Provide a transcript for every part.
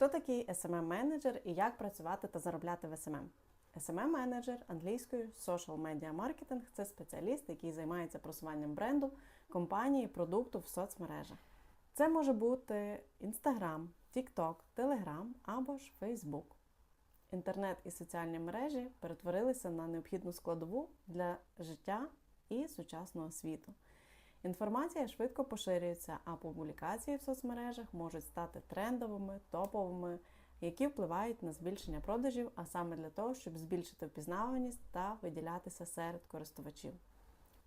Хто такий smm менеджер і як працювати та заробляти в SMM? smm менеджер англійською Social Media Marketing – це спеціаліст, який займається просуванням бренду, компанії, продукту в соцмережах. Це може бути Instagram, TikTok, Telegram або ж Facebook. Інтернет і соціальні мережі перетворилися на необхідну складову для життя і сучасного світу. Інформація швидко поширюється, а публікації в соцмережах можуть стати трендовими, топовими, які впливають на збільшення продажів, а саме для того, щоб збільшити впізнаваність та виділятися серед користувачів.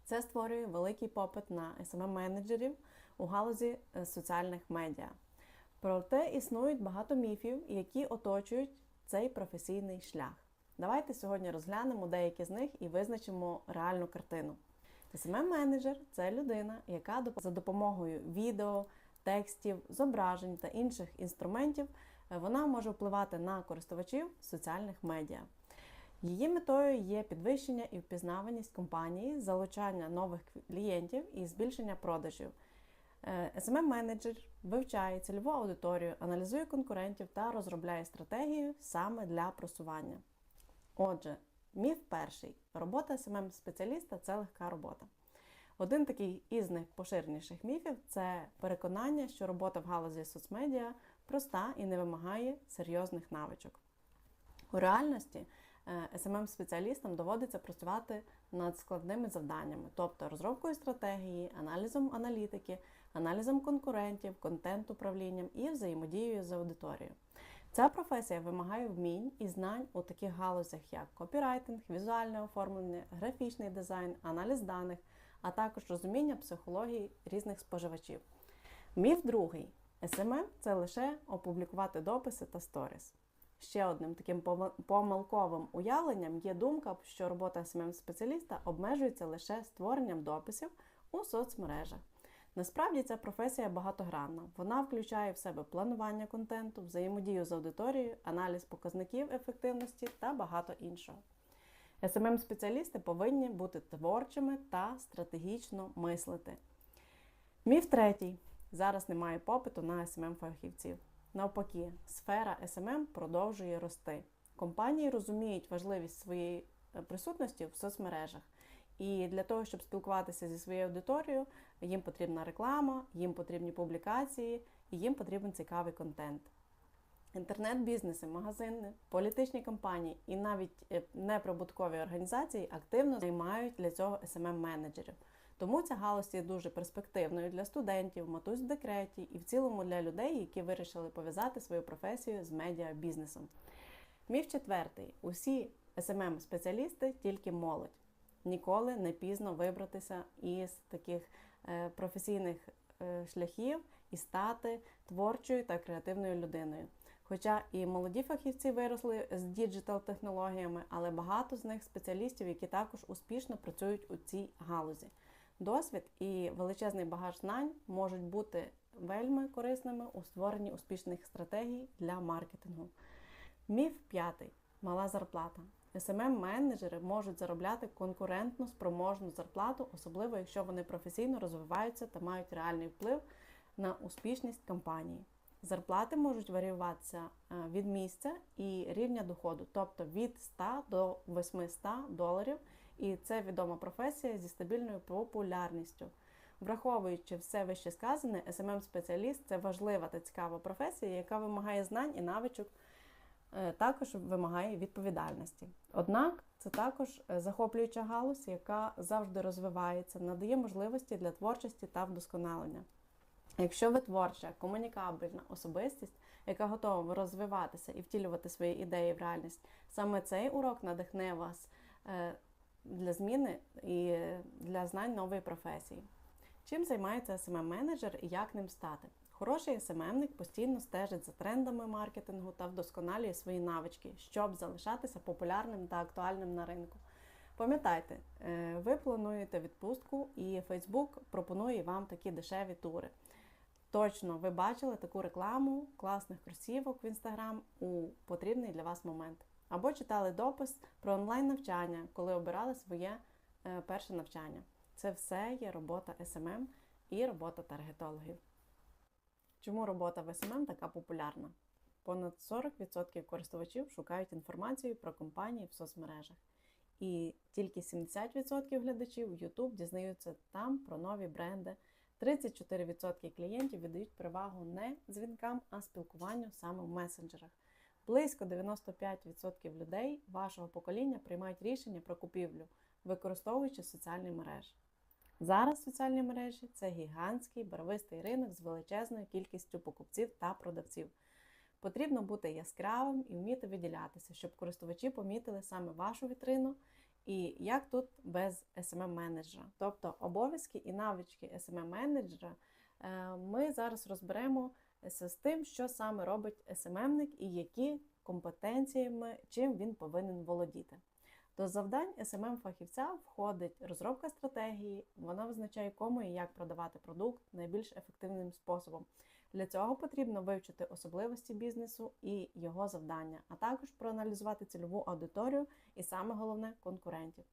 Це створює великий попит на smm менеджерів у галузі е, соціальних медіа. Проте існують багато міфів, які оточують цей професійний шлях. Давайте сьогодні розглянемо деякі з них і визначимо реальну картину. Smm менеджер це людина, яка за допомогою відео, текстів, зображень та інших інструментів е, вона може впливати на користувачів соціальних медіа. Її метою є підвищення і впізнаваність компанії, залучання нових клієнтів і збільшення продажів. smm менеджер вивчає цільову аудиторію, аналізує конкурентів та розробляє стратегію саме для просування. Отже, міф перший: робота smm спеціаліста це легка робота. Один такий із найпоширеніших міфів це переконання, що робота в галузі соцмедіа проста і не вимагає серйозних навичок. У реальності smm спеціалістам доводиться працювати над складними завданнями, тобто розробкою стратегії, аналізом аналітики, аналізом конкурентів, контент-управлінням і взаємодією з аудиторією. Ця професія вимагає вмінь і знань у таких галузях, як копірайтинг, візуальне оформлення, графічний дизайн, аналіз даних, а також розуміння психології різних споживачів. Міф другий: SMM – це лише опублікувати дописи та сторіс. Ще одним таким помилковим уявленням є думка, що робота smm спеціаліста обмежується лише створенням дописів у соцмережах. Насправді ця професія багатогранна. Вона включає в себе планування контенту, взаємодію з аудиторією, аналіз показників ефективності та багато іншого. smm спеціалісти повинні бути творчими та стратегічно мислити. Міф третій. Зараз немає попиту на smm фахівців. Навпаки, сфера SMM продовжує рости. Компанії розуміють важливість своєї е, присутності в соцмережах. І для того, щоб спілкуватися зі своєю аудиторією, їм потрібна реклама, їм потрібні публікації, і їм потрібен цікавий контент. Інтернет-бізнеси, магазини, політичні компанії і навіть е, неприбуткові організації активно займають для цього smm менеджерів Тому ця галузь є дуже перспективною для студентів, матусь в декреті і в цілому для людей, які вирішили пов'язати свою професію з медіабізнесом. Міф четвертий: усі smm спеціалісти тільки молодь. Ніколи не пізно вибратися із таких е, професійних е, шляхів і стати творчою та креативною людиною. Хоча і молоді фахівці виросли з діджитал-технологіями, але багато з них спеціалістів, які також успішно працюють у цій галузі. Досвід і величезний багаж знань можуть бути вельми корисними у створенні успішних стратегій для маркетингу. Міф п'ятий мала зарплата. Smm менеджери можуть заробляти конкурентну спроможну зарплату, особливо якщо вони професійно розвиваються та мають реальний вплив на успішність компанії. Зарплати можуть варіюватися е, від місця і рівня доходу, тобто від 100 до 800 доларів, і це відома професія зі стабільною популярністю. Враховуючи все вище сказане, smm спеціаліст це важлива та цікава професія, яка вимагає знань і навичок, також вимагає відповідальності. Однак це також е, захоплююча галузь, яка завжди розвивається, надає можливості для творчості та вдосконалення. Якщо ви творча, комунікабельна особистість, яка готова розвиватися і втілювати свої ідеї в реальність, саме цей урок надихне вас е, для зміни і для знань нової професії. Чим займається smm менеджер і як ним стати? Хороший SMM-ник постійно стежить за трендами маркетингу та вдосконалює свої навички, щоб залишатися популярним та актуальним на ринку. Пам'ятайте, е, ви плануєте відпустку, і Facebook пропонує вам такі дешеві тури. Точно, ви бачили таку рекламу класних кросівок в Instagram у потрібний для вас момент. Або читали допис про онлайн-навчання, коли обирали своє е, перше навчання. Це все є робота SMM і робота таргетологів. Чому робота в SMM така популярна? понад 40% користувачів шукають інформацію про компанії в соцмережах. І тільки 70% глядачів YouTube дізнаються там про нові бренди. 34% клієнтів віддають перевагу не дзвінкам, а спілкуванню саме в месенджерах. Близько 95% людей вашого покоління приймають рішення про купівлю, використовуючи соціальні мережі. Зараз соціальні мережі це гігантський барвистий ринок з величезною кількістю покупців та продавців. Потрібно бути яскравим і вміти виділятися, щоб користувачі помітили саме вашу вітрину. І як тут без smm менеджера Тобто обов'язки і навички smm менеджера ми зараз розберемо з тим, що саме робить SMM-ник і які компетенціями, чим він повинен володіти. До завдань smm фахівця входить розробка стратегії, вона визначає, кому і як продавати продукт найбільш ефективним способом. Для цього потрібно вивчити особливості бізнесу і його завдання, а також проаналізувати цільову аудиторію і саме головне конкурентів.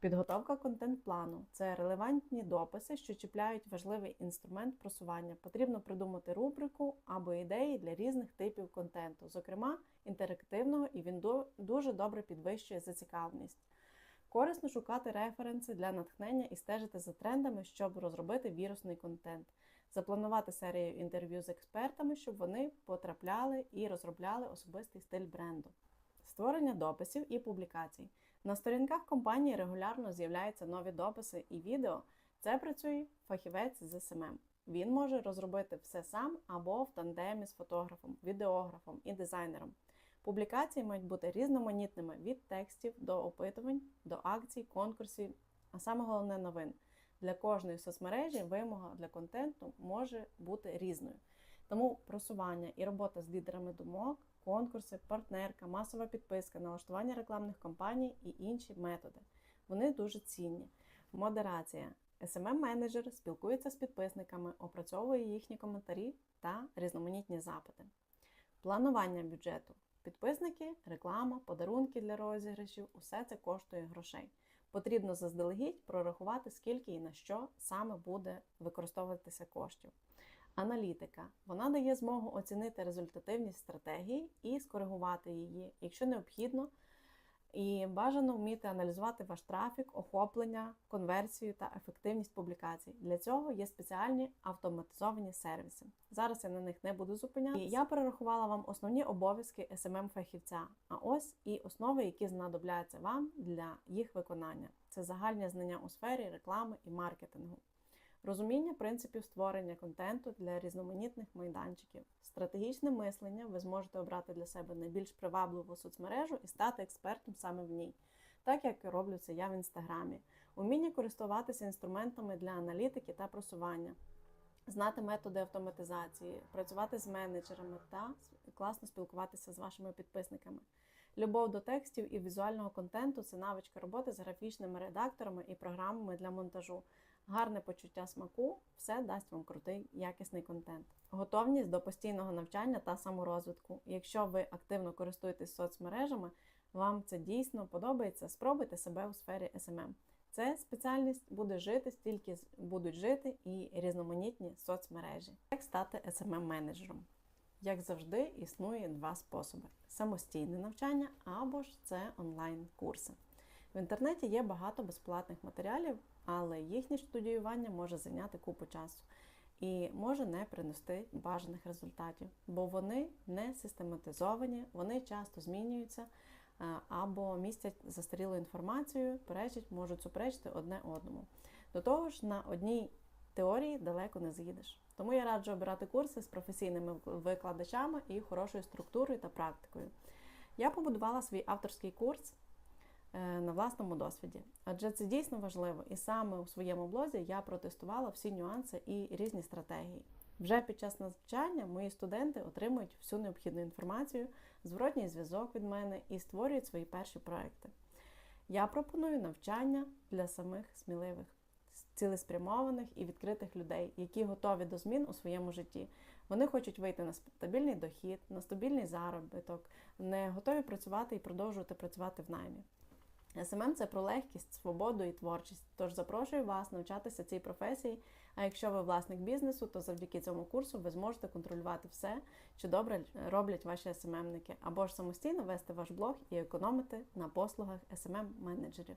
Підготовка контент-плану це релевантні дописи, що чіпляють важливий інструмент просування. Потрібно придумати рубрику або ідеї для різних типів контенту, зокрема інтерактивного, і він дуже добре підвищує зацікавленість. Корисно шукати референси для натхнення і стежити за трендами, щоб розробити вірусний контент, запланувати серію інтерв'ю з експертами, щоб вони потрапляли і розробляли особистий стиль бренду, створення дописів і публікацій. На сторінках компанії регулярно з'являються нові дописи і відео. Це працює фахівець з СММ. Він може розробити все сам або в тандемі з фотографом, відеографом і дизайнером. Публікації мають бути різноманітними від текстів до опитувань, до акцій, конкурсів, а саме головне новин. Для кожної соцмережі вимога для контенту може бути різною. Тому просування і робота з лідерами думок конкурси, партнерка, масова підписка, налаштування рекламних кампаній і інші методи. Вони дуже цінні. Модерація. smm менеджер спілкується з підписниками, опрацьовує їхні коментарі та різноманітні запити. Планування бюджету. Підписники, реклама, подарунки для розіграшів усе це коштує грошей. Потрібно заздалегідь прорахувати, скільки і на що саме буде використовуватися коштів. Аналітика вона дає змогу оцінити результативність стратегії і скоригувати її, якщо необхідно. І бажано вміти аналізувати ваш трафік, охоплення, конверсію та ефективність публікацій. Для цього є спеціальні автоматизовані сервіси. Зараз я на них не буду зупинятися. Я перерахувала вам основні обов'язки smm фахівця а ось і основи, які знадобляться вам для їх виконання. Це загальні знання у сфері реклами і маркетингу розуміння принципів створення контенту для різноманітних майданчиків, стратегічне мислення ви зможете обрати для себе найбільш привабливу соцмережу і стати експертом саме в ній, так як роблю це я в інстаграмі, уміння користуватися інструментами для аналітики та просування. Знати методи автоматизації, працювати з менеджерами та класно спілкуватися з вашими підписниками. Любов до текстів і візуального контенту це навичка роботи з графічними редакторами і програмами для монтажу гарне почуття смаку все дасть вам крутий якісний контент. Готовність до постійного навчання та саморозвитку. Якщо ви активно користуєтесь соцмережами, вам це дійсно подобається, спробуйте себе у сфері SMM. Це спеціальність буде жити, стільки будуть жити і різноманітні соцмережі. Як стати smm менеджером Як завжди, існує два способи: самостійне навчання або ж це онлайн-курси. В інтернеті є багато безплатних матеріалів, але їхнє студіювання може зайняти купу часу і може не принести бажаних результатів, бо вони не систематизовані, вони часто змінюються е, або містять застарілу інформацію, перечать, можуть суперечити одне одному. До того ж, на одній теорії далеко не з'їдеш. Тому я раджу обирати курси з професійними викладачами і хорошою структурою та практикою. Я побудувала свій авторський курс на власному досвіді. Адже це дійсно важливо, і саме у своєму блозі я протестувала всі нюанси і різні стратегії. Вже під час навчання мої студенти отримують всю необхідну інформацію, зворотній зв'язок від мене і створюють свої перші проекти. Я пропоную навчання для самих сміливих, цілеспрямованих і відкритих людей, які готові до змін у своєму житті. Вони хочуть вийти на стабільний дохід, на стабільний заробіток, не готові працювати і продовжувати працювати в наймі. СММ це про легкість, свободу і творчість. Тож запрошую вас навчатися цій професії, А якщо ви власник бізнесу, то завдяки цьому курсу ви зможете контролювати все, що добре роблять ваші СММники, або ж самостійно вести ваш блог і економити на послугах СММ-менеджерів.